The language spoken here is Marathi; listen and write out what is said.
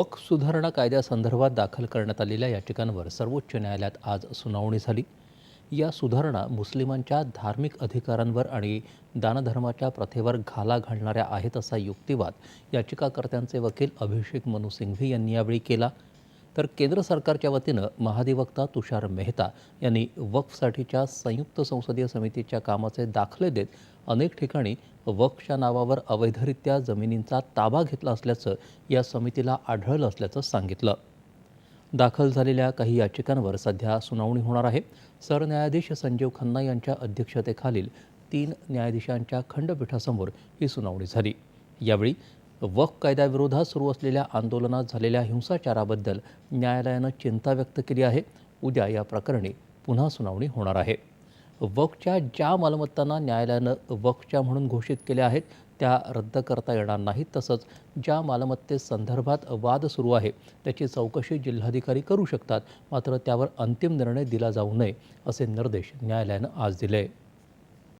वक्फ सुधारणा कायद्यासंदर्भात दाखल करण्यात आलेल्या याचिकांवर सर्वोच्च न्यायालयात आज सुनावणी झाली. या सुधारणा मुस्लिमांच्या धार्मिक अधिकारांवर आणि दानधर्माच्या प्रथेवर घाला घालणाऱ्या आहेत असा युक्तिवाद याचिकाकर्त्यांचे वकील अभिषेक मनु सिंघवी यांनी यावेळी केला. तर केंद्र सरकारच्या वतीनं महाधिवक्ता तुषार मेहता यांनी वक्फसाठीच्या संयुक्त संसदीय समितीच्या कामाचे दाखले देत अनेक ठिकाणी वक्फच्या नावावर अवैधरित्या जमिनींचा ताबा घेतला असल्याचं या समितीला आढळलं असल्याचं सांगितलं. दाखल झालेल्या काही याचिकांवर सध्या सुनावणी होणार आहे. सरन्यायाधीश संजीव खन्ना यांच्या अध्यक्षतेखालील तीन न्यायाधीशांच्या खंडपीठासमोर ही सुनावणी झाली. यावेळी वक्फ कायद्याविरोधात सुरू असलेल्या आंदोलनात झालेल्या हिंसाचाराबद्दल न्यायालयानं चिंता व्यक्त केली आहे. उद्या या प्रकरणी पुन्हा सुनावणी होणार आहे. वक्फच्या ज्या मालमत्तांना न्यायालयानं वक्फच्या म्हणून घोषित केल्या आहेत त्या रद्द करता येणार नाहीत. तसंच ज्या मालमत्तेसंदर्भात वाद सुरू आहे त्याची चौकशी जिल्हाधिकारी करू शकतात. मात्र त्यावर अंतिम निर्णय दिला जाऊ नये असे निर्देश न्यायालयानं आज दिले.